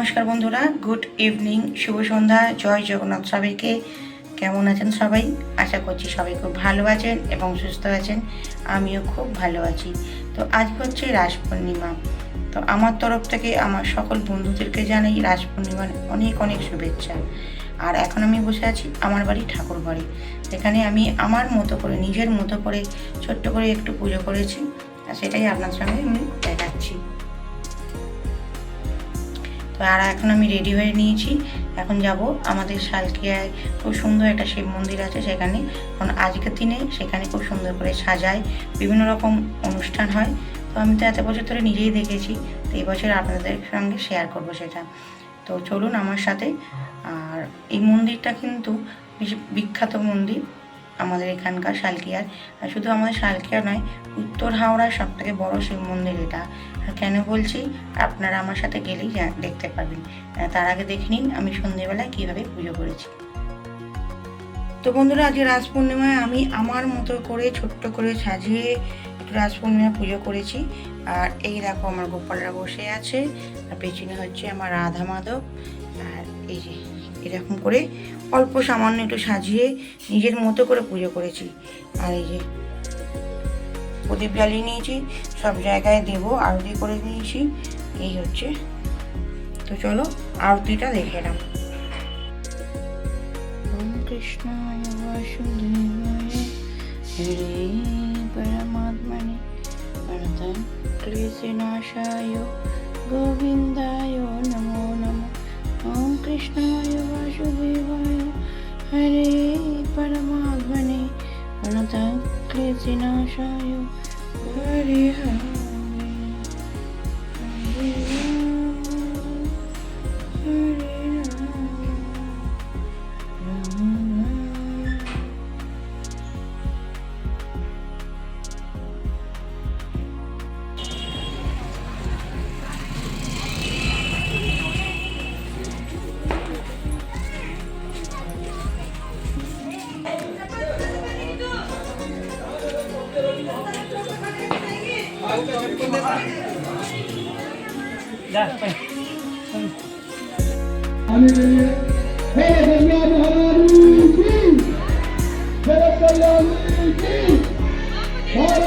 নমস্কার বন্ধুরা, good evening, শুভ সন্ধ্যা, জয় জগন্নাথ সবাইকে। কেমন আছেন সবাই? আশা করছি সবাই খুব ভালো আছেন এবং সুস্থ আছেন। আমিও খুব ভালো আছি। তো আজ হচ্ছে রাস পূর্ণিমা। তো আমার তরফ থেকে আমার সকল বন্ধুদেরকে জানাই রাস পূর্ণিমার অনেক অনেক শুভেচ্ছা। আর এখন আমি বসে আছি আমার বাড়ি ঠাকুর বাড়ি এখানে আমি আমার মতো করে, নিজের মতো করে, ছোট্ট করে একটু পুজো করেছি। আর সেটাই আপনার সঙ্গে আমি দেখাচ্ছি। আর এখন আমি রেডি হয়ে নিয়েছি। এখন যাব আমাদের শালকিয়ায়। খুব সুন্দর একটা শিব মন্দির আছে সেখানে। এখন আজকের দিনে সেখানে খুব সুন্দর করে সাজায়। বিভিন্ন রকম অনুষ্ঠান হয়। তো আমি তো এত বছর ধরে নিজেই দেখেছি। তো এই বছর আপনাদের সঙ্গে শেয়ার করব সেটা। তো চলুন আমার সাথে। আর এই মন্দিরটা কিন্তু বেশ বিখ্যাত মন্দির আমাদের এখানকার শালকিয়ার। আর শুধু আমাদের শালকিয়া নয়, উত্তর হাওড়ার সব থেকে বড় শিব মন্দির এটা। কেন বলছি? আপনারা আমার সাথে গেলেই দেখতে পাবেন। তার আগে দেখে নিন আমি সন্ধেবেলায় কীভাবে পুজো করেছি। তো বন্ধুরা, আজকে রাস পূর্ণিমায় আমি আমার মতো করে, ছোট্ট করে সাজিয়ে একটু রাস পূর্ণিমা পুজো করেছি। আর এই দেখো আমার গোপালরা বসে আছে। আর পেছনে হচ্ছে আমার রাধা মাধব। আর এই যে এরকম করে অল্প সামান্য একটু সাজিয়ে নিজের মতো করে পুজো করেছি। আর এই যে প্রদীপ জ্বালিয়ে নিয়েছি, সব জায়গায় দেব, আরতি করে নিয়েছি। এই হচ্ছে। তো চলো, আরতিটা দেখে কৃষ্ণায় বাসুদেবায় হরে পরমাত্মনে প্রণতং ক্লেশনাশায় গোবিন্দায় নমো নমঃ। ওম হরে হরে भारत माता की धर्म की और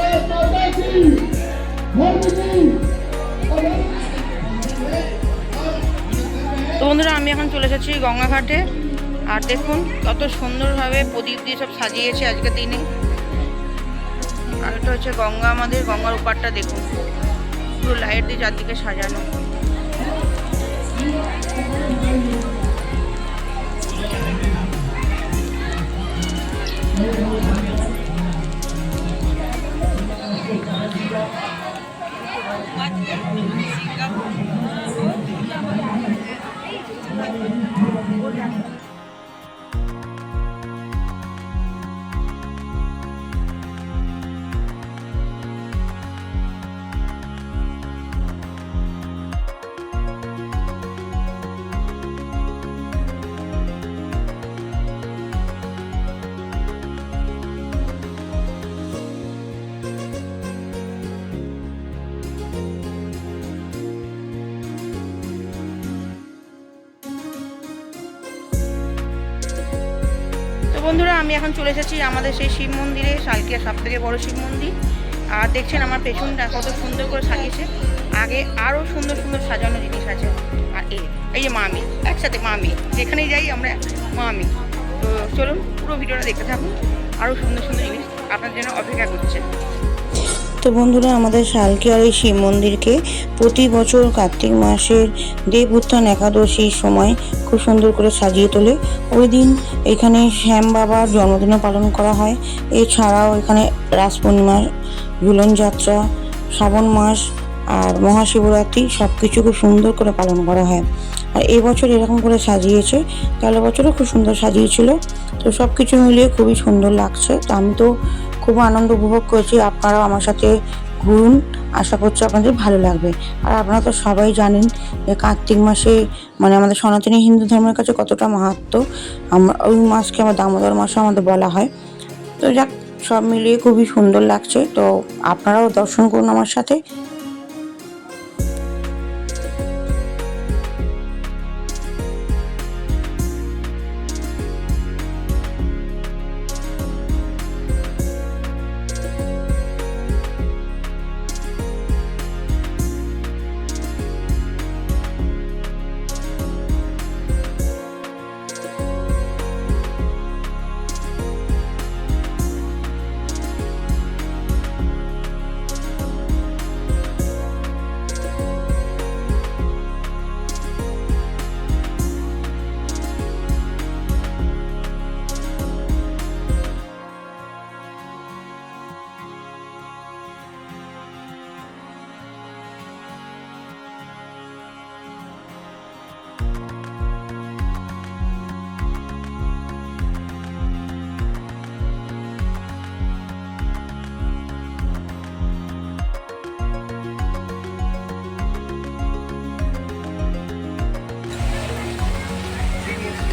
তো বন্ধুরা আমি এখন চলে এসেছি গঙ্গাঘাটে আর দেখুন কত সুন্দরভাবে প্রদীপ দিয়ে সব সাজিয়েছে আজকের দিনে আর এটা হচ্ছে গঙ্গা আমাদের গঙ্গার উপারটা দেখুন। পুরো লাইট দিয়ে চারদিকে সাজানো। তো আমি এখন চলে এসেছি আমাদের সেই শিব মন্দিরে শালকিয়া সব থেকে বড়ো শিব মন্দির। আর দেখছেন আমার পেছনটা কত সুন্দর করে সাজিয়েছে। আগে আরও সুন্দর সুন্দর সাজানো জিনিস আছে। আর এই এই যে মামি একসাথে মামি যেখানেই যাই আমরা মামি তো চলুন পুরো ভিডিওটা দেখতে থাকুন। আরও সুন্দর সুন্দর জিনিস আপনার জন্য অপেক্ষা করছে। তো বন্ধুরা, আমাদের শালকিয়ার এই শিব মন্দিরকে প্রতি বছর কার্তিক মাসের দেব উত্থান একাদশীর সময় খুব সুন্দর করে সাজিয়ে তোলে। ওই দিন এখানে শ্যাম বাবার জন্মদিনও পালন করা হয়। এছাড়াও এখানে রাস পূর্ণিমা ঝুলন যাত্রা, শ্রাবণ মাস আর মহাশিবরাত্রি সব কিছু খুব সুন্দর করে পালন করা হয়। আর এবছর এরকম করে সাজিয়েছে, গেল বছরও খুব সুন্দর সাজিয়েছিল। তো সব কিছু মিলিয়ে খুবই সুন্দর লাগছে। তো আমি তো খুব আনন্দ উপভোগ করেছি। আপনারাও আমার সাথে ঘুরুন। আশা করছি আপনাদের ভালো লাগবে। আর আপনারা তো সবাই জানেন যে কার্তিক মাসে মানে আমাদের সনাতনী হিন্দু ধর্মের কাছে কতটা মাহাত্ম। আমরা ওই মাসকে আমার দামোদর মাসে আমাদের বলা হয়। তো যাক, সব মিলিয়ে খুবই সুন্দর লাগছে। তো আপনারাও দর্শন করুন আমার সাথে।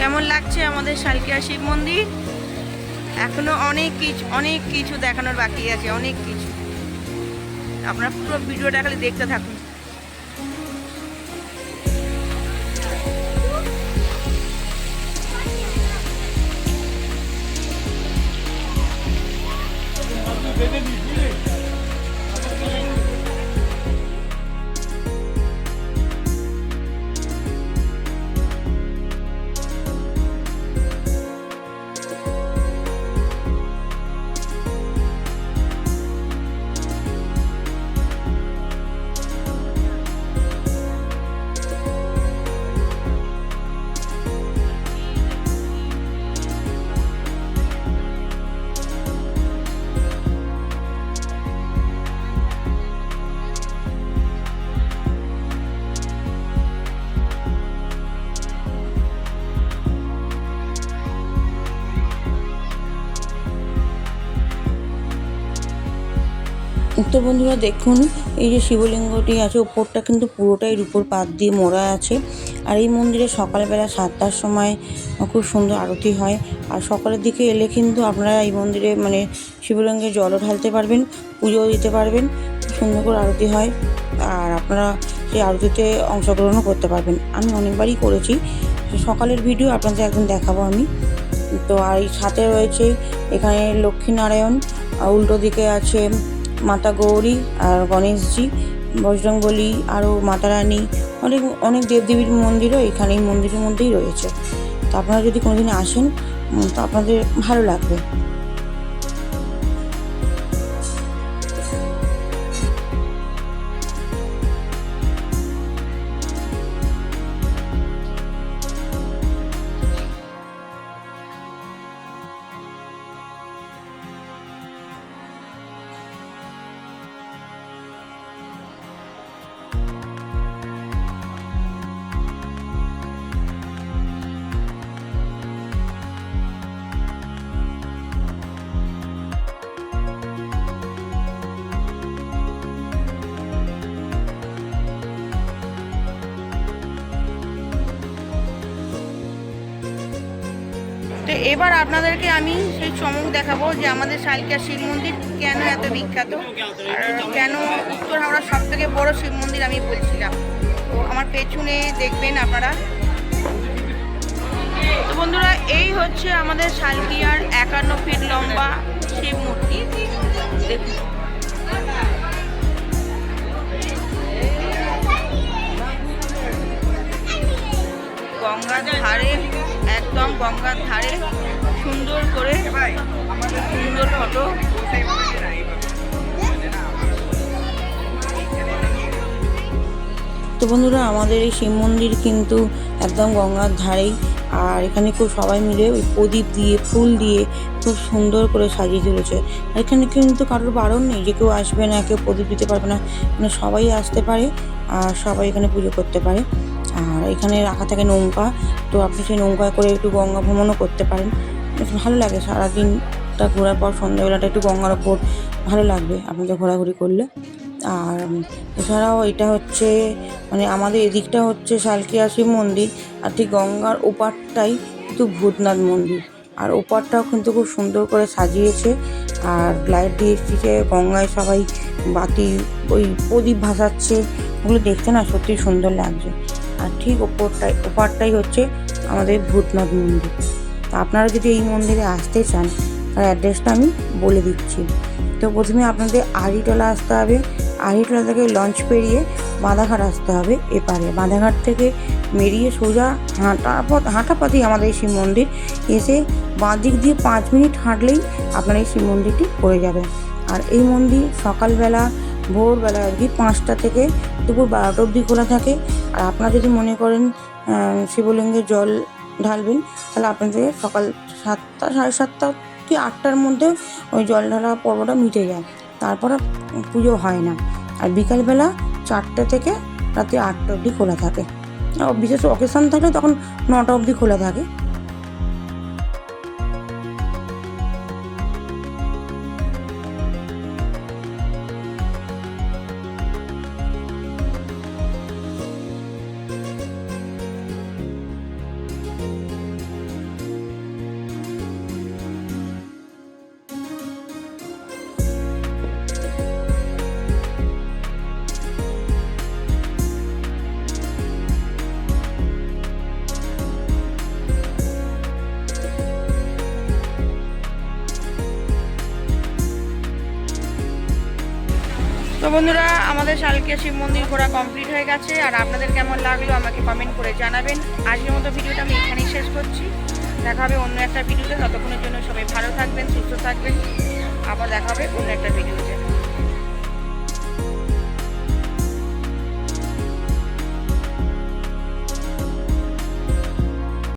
কেমন লাগছে আমাদের শালকিয়া শিব মন্দির? এখনও অনেক কিছু অনেক কিছু দেখানোর বাকি আছে, অনেক কিছু। আপনারা পুরো ভিডিওটা খালি দেখতে থাকুন। তো বন্ধুরা দেখুন, এই যে শিবলিঙ্গটি আছে, ওপরটা কিন্তু পুরোটাই রূপোর পাত দিয়ে মোড়া আছে। আর এই মন্দিরে সকালবেলা সাতটার সময় খুব সুন্দর আরতি হয়। আর সকালের দিকে এলে কিন্তু আপনারা এই মন্দিরে মানে শিবলিঙ্গে জলও ঢালতে পারবেন, পুজোও দিতে পারবেন, সুন্দর করে আরতি হয়। আর আপনারা সেই আরতিতে অংশগ্রহণও করতে পারবেন। আমি অনেকবারই করেছি, সকালের ভিডিও আপনাদের একদিন দেখাবো আমি। তো আর সাথে রয়েছে এখানে লক্ষ্মীনারায়ণ উল্টো দিকে আছে মাতা গৌরী আর গণেশজি, বজরংবলী, আরও মাতা রানী অনেক অনেক দেবদেবীর মন্দিরও এখানে এই মন্দিরের মধ্যেই রয়েছে। তো আপনারা যদি কোনোদিন আসেন তো আপনাদের ভালো লাগবে। এবার আপনাদেরকে আমি সেই চমক দেখাবো যে আমাদের শালকিয়া শিব মন্দির কেন এত বিখ্যাত? আর কেন উত্তর হাওড়ার সব থেকে বড় শিব মন্দির আমি বলছিলাম। তো আমার পেছনে দেখবেন আপনারা। তো বন্ধুরা, এই হচ্ছে আমাদের শালকিয়ার একান্ন ফিট লম্বা শিব মূর্তি। দেখুন। গঙ্গার ধারে একদম গঙ্গার ধারে সুন্দর করে সুন্দর ফটো। তো বন্ধুরা, আমাদের এই শিব মন্দির কিন্তু একদম গঙ্গার ধারেই। আর এখানে খুব সবাই মিলে ওই প্রদীপ দিয়ে, ফুল দিয়ে খুব সুন্দর করে সাজিয়ে তুলেছে। আর এখানে কিন্তু কারোর বারণ নেই যে কেউ আসবে না, কেউ প্রদীপ দিতে পারবে না। মানে সবাই আসতে পারে আর সবাই এখানে পুজো করতে পারে। আর এখানে রাখা থাকে নৌকা। তো আপনি সেই নৌকায় করে একটু গঙ্গা ভ্রমণও করতে পারেন। ভালো লাগে সারাদিনটা ঘোরার পর, সন্ধ্যাবেলাটা একটু গঙ্গার ওপর ভালো লাগবে আপনাদের ঘোরাঘুরি করলে। আর এছাড়াও এটা হচ্ছে মানে আমাদের এদিকটা হচ্ছে শালকিয়া শিব মন্দির। আর ঠিক গঙ্গার ওপারটাই কিন্তু ভূতনাথ মন্দির। আর ওপারটাও কিন্তু খুব সুন্দর করে সাজিয়েছে। আর লাইট দিয়ে এসেছে, গঙ্গায় সবাই বাতি, ওই প্রদীপ ভাসাচ্ছে। ওগুলো দেখতে না সত্যি সুন্দর লাগছে। আর ঠিক ওপরটাই, ওপারটাই হচ্ছে আমাদের ভূতনাথ মন্দির। আপনারা যদি এই মন্দিরে আসতে চান, তার অ্যাড্রেসটা আমি বলে দিচ্ছি। তো প্রথমে আপনাদের আড়িটলা আসতে হবে। আড়িটলা থেকে লঞ্চ পেরিয়ে বাঁধাঘাট আসতে হবে এপারে। বাঁধাঘাট থেকে মেরিয়ে সোজা হাঁটা পথ হাঁটা পথেই আমাদের শিব মন্দির। এসে বাঁ দিক দিয়ে পাঁচ মিনিট হাঁটলেই আপনার এই শিব মন্দিরটি পড়ে যাবে। আর এই মন্দির সকালবেলা ভোরবেলা আর কি, পাঁচটা থেকে দুপুর বারোটা অবধি খোলা থাকে। আর আপনারা যদি মনে করেন শিবলিঙ্গে জল ঢালবেন, তাহলে আপনাদের সকাল সাতটা, সাড়ে সাতটা কি আটটার মধ্যে ওই জল ঢালা পর্বটা মিটে যায়। তারপর পুজো হয় না। আর বিকালবেলা চারটে থেকে রাতে আটটা অবধি খোলা থাকে। বিশেষ অকেশন থাকলে তখন নটা অবধি খোলা থাকে। বন্ধুরা, আমাদের শালকিয়া শিব মন্দির ঘোরা কমপ্লিট হয়ে গেছে, আর আপনাদের কেমন লাগল আমাকে কমেন্ট করে জানাবেন। আজকের মতো ভিডিওটা আমি এখানেই শেষ করছি। দেখা হবে অন্য একটা ভিডিওতে, ততক্ষণের জন্য সবাই ভালো থাকবেন, সুস্থ থাকবেন। আবার দেখা হবে অন্য একটা ভিডিওতে।